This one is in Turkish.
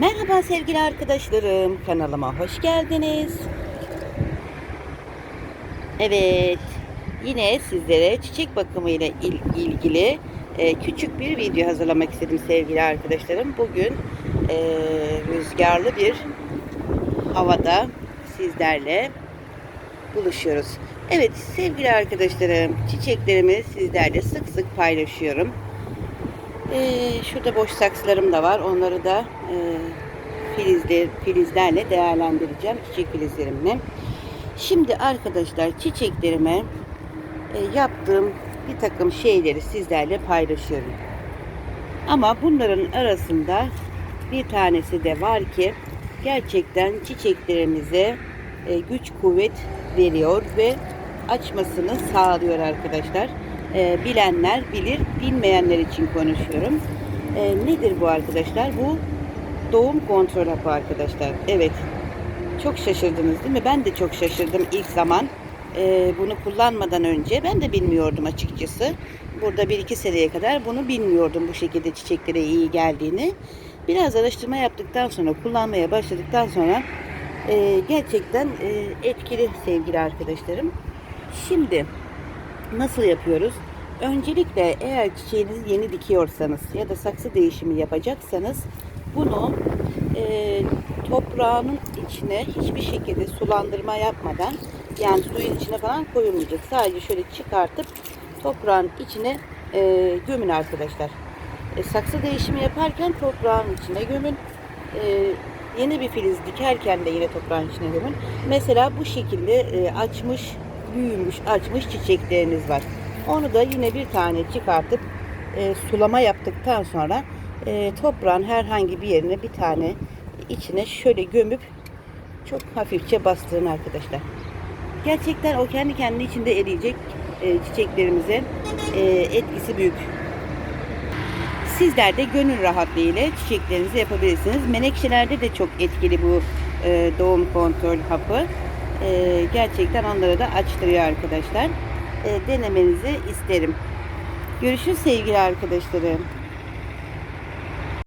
Merhaba sevgili arkadaşlarım. Kanalıma hoş geldiniz. Evet. Yine sizlere çiçek bakımı ile il- ilgili e, küçük bir video hazırlamak istedim sevgili arkadaşlarım. Bugün e, rüzgarlı bir havada sizlerle buluşuyoruz. Evet sevgili arkadaşlarım çiçeklerimi sizlerle sık sık paylaşıyorum. Ee, şurada boş saksılarım da var. Onları da e, filizler, filizlerle değerlendireceğim. Çiçek filizlerimle. Şimdi arkadaşlar çiçeklerime e, yaptığım bir takım şeyleri sizlerle paylaşıyorum. Ama bunların arasında bir tanesi de var ki gerçekten çiçeklerimize e, güç kuvvet veriyor ve açmasını sağlıyor arkadaşlar. E, bilenler bilir, bilmeyenler için konuşuyorum. E, nedir bu arkadaşlar? Bu doğum kontrol hapı arkadaşlar. Evet. Çok şaşırdınız değil mi? Ben de çok şaşırdım ilk zaman. E, bunu kullanmadan önce ben de bilmiyordum açıkçası. Burada bir iki seneye kadar bunu bilmiyordum bu şekilde çiçeklere iyi geldiğini. Biraz araştırma yaptıktan sonra, kullanmaya başladıktan sonra e, gerçekten e, etkili sevgili arkadaşlarım. Şimdi nasıl yapıyoruz? Öncelikle eğer çiçeğinizi yeni dikiyorsanız ya da saksı değişimi yapacaksanız bunu e, toprağının içine hiçbir şekilde sulandırma yapmadan yani suyun içine falan koyulmayacak. Sadece şöyle çıkartıp toprağın içine e, gömün arkadaşlar. E, saksı değişimi yaparken toprağın içine gömün. E, yeni bir filiz dikerken de yine toprağın içine gömün. Mesela bu şekilde e, açmış, büyümüş, açmış çiçekleriniz var. Onu da yine bir tane çıkartıp e, sulama yaptıktan sonra e, toprağın herhangi bir yerine bir tane içine şöyle gömüp çok hafifçe bastırın arkadaşlar. Gerçekten o kendi kendi içinde eriyecek e, çiçeklerimize e, etkisi büyük. Sizler de gönül rahatlığı ile çiçeklerinizi yapabilirsiniz. Menekşelerde de çok etkili bu e, doğum kontrol hapı. E, gerçekten onları da açtırıyor arkadaşlar. E, denemenizi isterim. Görüşürüz sevgili arkadaşlarım.